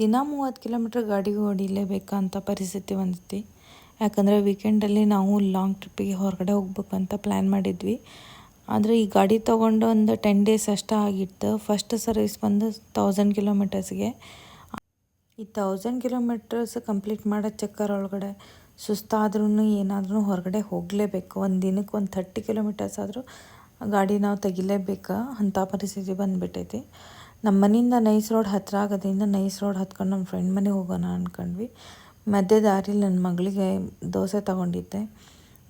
ದಿನ ಮೂವತ್ತು ಕಿಲೋಮೀಟ್ರ್ ಗಾಡಿ ಹೊಡಿಲೇಬೇಕಂತ ಪರಿಸ್ಥಿತಿ ಬಂದಿತ್ತು. ಯಾಕಂದರೆ ವೀಕೆಂಡಲ್ಲಿ ನಾವು ಲಾಂಗ್ ಟ್ರಿಪ್ಪಿಗೆ ಹೊರಗಡೆ ಹೋಗ್ಬೇಕು ಅಂತ ಪ್ಲ್ಯಾನ್ ಮಾಡಿದ್ವಿ. ಆದರೆ ಈ ಗಾಡಿ ತೊಗೊಂಡು ಒಂದು ಟೆನ್ ಡೇಸ್ ಅಷ್ಟೇ ಆಗಿತ್ತು. ಫಸ್ಟ್ ಸರ್ವಿಸ್ ಬಂದು ತೌಸಂಡ್ ಕಿಲೋಮೀಟರ್ಸ್ಗೆ ಈ ತೌಸಂಡ್ ಕಿಲೋಮೀಟರ್ಸ್ ಕಂಪ್ಲೀಟ್ ಮಾಡೋ ಚಕ್ಕರ್ ಒಳಗಡೆ ಸುಸ್ತಾದ್ರೂ ಏನಾದ್ರೂ ಹೊರಗಡೆ ಹೋಗಲೇಬೇಕು. ಒಂದು ದಿನಕ್ಕೆ ಒಂದು ಥರ್ಟಿ ಕಿಲೋಮೀಟರ್ಸ್ ಆದರೂ ಗಾಡಿ ನಾವು ತೆಗಿಲೇಬೇಕು ಅಂಥ ಪರಿಸ್ಥಿತಿ ಬಂದುಬಿಟ್ಟೈತಿ. ನಮ್ಮ ಮನೆಯಿಂದ ನೈಸ್ ರೋಡ್ ಹತ್ತಿರ ಆಗೋದ್ರಿಂದ ನೈಸ್ ರೋಡ್ ಹತ್ಕೊಂಡು ನಮ್ಮ ಫ್ರೆಂಡ್ ಮನೆಗೆ ಹೋಗೋಣ ಅಂದ್ಕೊಂಡ್ವಿ ಮಧ್ಯೆ ದಾರಿಲಿ ನನ್ನ ಮಗಳಿಗೆ ದೋಸೆ ತೊಗೊಂಡಿದ್ದೆ.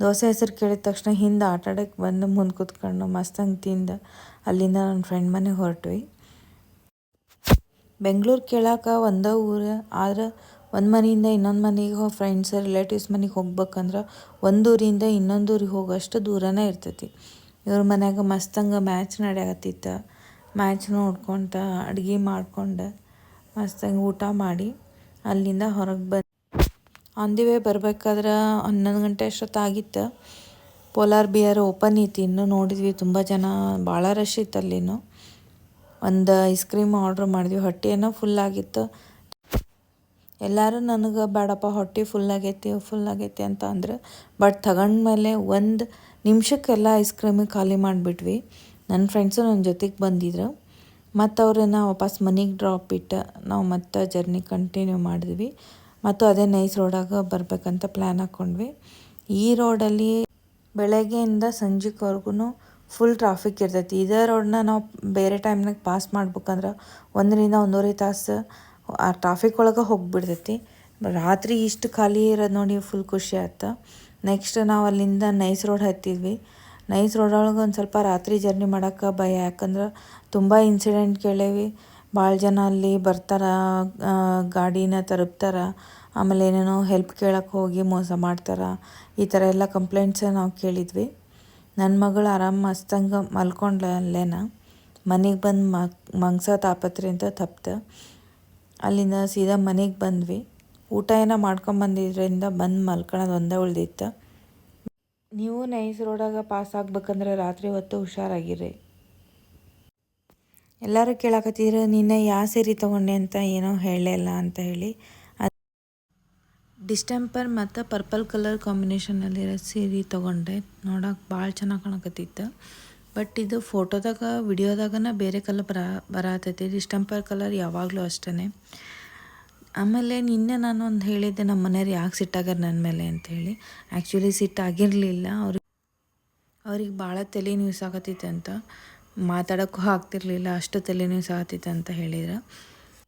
ದೋಸೆ ಹೆಸರು ಕೇಳಿದ ತಕ್ಷಣ ಹಿಂದೆ ಆಟ ಆಡೋಕ್ಕೆ ಬಂದು ಮುಂದೆ ಕೂತ್ಕೊಂಡು ಮಸ್ತಂಗೆ ತಿಂದು ಅಲ್ಲಿಂದ ನನ್ನ ಫ್ರೆಂಡ್ ಮನೆಗೆ ಹೊರಟ್ವಿ. ಬೆಂಗಳೂರು ಕೇಳಕ್ಕೆ ಒಂದೇ ಊರು, ಆದ್ರೆ ಒಂದು ಮನೆಯಿಂದ ಇನ್ನೊಂದು ಮನೆಗೆ ಫ್ರೆಂಡ್ಸ್, ರಿಲೇಟಿವ್ಸ್ ಮನೆಗೆ ಹೋಗ್ಬೇಕಂದ್ರೆ ಒಂದು ಊರಿಂದ ಇನ್ನೊಂದು ಊರಿಗೆ ಹೋಗೋಷ್ಟು ದೂರನೇ ಇರ್ತೈತಿ. ಇವ್ರ ಮನ್ಯಾಗ ಮಸ್ತಂಗೆ ಮ್ಯಾಚ್ ನಡೆಯಕತ್ತಿತ್ತು. ಮ್ಯಾಚ್ ನೋಡ್ಕೊತ ಅಡುಗೆ ಮಾಡ್ಕೊಂಡು ಮಸ್ತಾಗಿ ಊಟ ಮಾಡಿ ಅಲ್ಲಿಂದ ಹೊರಗೆ ಬಂದು ಆನ್ ದಿ ವೇ ಬರಬೇಕಾದ್ರೆ ಹನ್ನೊಂದು ಗಂಟೆ ಅಷ್ಟೊತ್ತಾಗಿತ್ತು. ಪೋಲಾರ್ ಬಿಯರ್ ಓಪನ್ ಐತಿ, ಇನ್ನೂ ನೋಡಿದ್ವಿ ತುಂಬ ಜನ, ಭಾಳ ರಶ್ ಇತ್ತು ಅಲ್ಲಿನೂ ಒಂದು ಐಸ್ ಕ್ರೀಮ್ ಆರ್ಡ್ರ್ ಮಾಡಿದ್ವಿ, ಹೊಟ್ಟೆ ಏನೋ ಫುಲ್ ಆಗಿತ್ತು. ಎಲ್ಲರೂ ನನಗೆ ಬೇಡಪ್ಪ ಹೊಟ್ಟೆ ಫುಲ್ ಆಗೈತಿ ಫುಲ್ ಆಗೈತಿ ಅಂತ ಅಂದ್ರೆ ಬಟ್ ತಗೊಂಡ್ಮೇಲೆ ಒಂದು ನಿಮಿಷಕ್ಕೆಲ್ಲ ಐಸ್ ಕ್ರೀಮಿಗೆ ಖಾಲಿ ಮಾಡಿಬಿಟ್ವಿ. ನನ್ನ ಫ್ರೆಂಡ್ಸು ನನ್ನ ಜೊತೆಗೆ ಬಂದಿದ್ರು. ಮತ್ತು ಅವ್ರನ್ನ ವಾಪಸ್ ಮನೆಗೆ ಡ್ರಾಪ್ ಇಟ್ಟು ನಾವು ಮತ್ತೆ ಜರ್ನಿ ಕಂಟಿನ್ಯೂ ಮಾಡಿದ್ವಿ. ಮತ್ತು ಅದೇ ನೈಸ್ ರೋಡಾಗ ಬರಬೇಕಂತ ಪ್ಲ್ಯಾನ್ ಹಾಕ್ಕೊಂಡ್ವಿ ಈ ರೋಡಲ್ಲಿ ಬೆಳಗ್ಗೆಯಿಂದ ಸಂಜೆವರೆಗೂ ಫುಲ್ ಟ್ರಾಫಿಕ್ ಇರ್ತೈತಿ. ಇದೇ ರೋಡನ್ನ ನಾವು ಬೇರೆ ಟೈಮ್ನಾಗ ಪಾಸ್ ಮಾಡ್ಬೇಕಂದ್ರೆ ಒಂದರಿಂದ ಒಂದೂವರೆ ತಾಸು ಆ ಟ್ರಾಫಿಕ್ ಒಳಗೆ ಹೋಗಿಬಿಡ್ತೈತಿ. ರಾತ್ರಿ ಇಷ್ಟು ಖಾಲಿ ಇರೋದು ನೋಡಿ ಫುಲ್ ಖುಷಿ ಆಯ್ತು. ನೆಕ್ಸ್ಟ್ ನಾವು ಅಲ್ಲಿಂದ ನೈಸ್ ರೋಡ್ ಹತ್ತಿದ್ವಿ. ನೈಸ್ ರೋಡ್ ಒಳಗೆ ಒಂದು ಸ್ವಲ್ಪ ರಾತ್ರಿ ಜರ್ನಿ ಮಾಡೋಕ್ಕೆ ಭಯ. ಯಾಕಂದ್ರೆ ತುಂಬ ಇನ್ಸಿಡೆಂಟ್ ಕೇಳೇವಿ. ಭಾಳ ಜನ ಅಲ್ಲಿ ಬರ್ತಾರೆ ಗಾಡಿನ ತರುಪ್ತಾರೆ. ಆಮೇಲೆ ಏನೇನೋ ಹೆಲ್ಪ್ ಕೇಳಕ್ಕೆ ಹೋಗಿ ಮೋಸ ಮಾಡ್ತಾರೆ. ಈ ಥರ ಎಲ್ಲ ಕಂಪ್ಲೇಂಟ್ಸ ನಾವು ಕೇಳಿದ್ವಿ. ನನ್ನ ಮಗಳು ಆರಾಮ್ ಮಸ್ತಂಗೆ ಮಲ್ಕೊಂಡ್ಲ ಅಲ್ಲೇನ ಮನೆಗೆ ಬಂದು ಮಂಗ್ಸ ತಾಪತ್ರೆ ಅಂತ ತಪ್ತು. ಅಲ್ಲಿಂದ ಸೀದಾ ಮನೆಗೆ ಬಂದ್ವಿ. ಊಟ ಏನೋ ಮಾಡ್ಕೊಂಬಂದಿದ್ರಿಂದ ಬಂದು ಮಲ್ಕೊಳೋದು ಒಂದೇ ಉಳ್ದಿತ್ತು. ನೀವು ನೈಸ್ ರೋಡಾಗ ಪಾಸ್ ಆಗ್ಬೇಕಂದ್ರೆ ರಾತ್ರಿ ಹೊತ್ತು ಹುಷಾರಾಗಿರಿ. ಎಲ್ಲರೂ ಕೇಳಕತ್ತಿದ್ರು, ನಿನ್ನೆ ಯಾವ ಸೀರೆ ತೊಗೊಂಡೆ ಅಂತ ಏನೋ ಹೇಳಲಿಲ್ಲ ಅಂತ ಹೇಳಿ. ಡಿಸ್ಟೆಂಪರ್ ಮತ್ತು ಪರ್ಪಲ್ ಕಲರ್ ಕಾಂಬಿನೇಷನಲ್ಲಿರೋ ಸೀರೆ ತೊಗೊಂಡೆ. ನೋಡೋಕೆ ಭಾಳ ಚೆನ್ನಾಗಿ ಕಾಣಕತ್ತಿತ್ತು. ಬಟ್ ಇದು ಫೋಟೋದಾಗ ವಿಡಿಯೋದಾಗನ ಬೇರೆ ಕಲರ್ ಬರ, ಬರತೈತಿ. ಡಿಸ್ಟೆಂಪರ್ ಕಲರ್ ಯಾವಾಗಲೂ ಅಷ್ಟೇ ಆಮೇಲೆ ನಿನ್ನೆ ನಾನು ಒಂದು ಹೇಳಿದ್ದೆ, ನಮ್ಮ ಮನೆಯವ್ರು ಯಾಕೆ ಸಿಟ್ಟಾಗ್ಯಾರ ನನ್ನ ಮೇಲೆ ಅಂಥೇಳಿ ಆ್ಯಕ್ಚುಲಿ ಸಿಟ್ಟಾಗಿರಲಿಲ್ಲ. ಅವ್ರಿಗೆ ಅವ್ರಿಗೆ ಭಾಳ ತಲೆ ನ್ಯೂಸ್ ಆಗತ್ತಿತ್ತು ಅಂತ ಮಾತಾಡೋಕ್ಕೂ ಆಗ್ತಿರ್ಲಿಲ್ಲ, ಅಷ್ಟು ತಲೆ ನ್ಯೂಸ್ ಆಗತ್ತಿತ್ತು ಅಂತ ಹೇಳಿದ್ರು.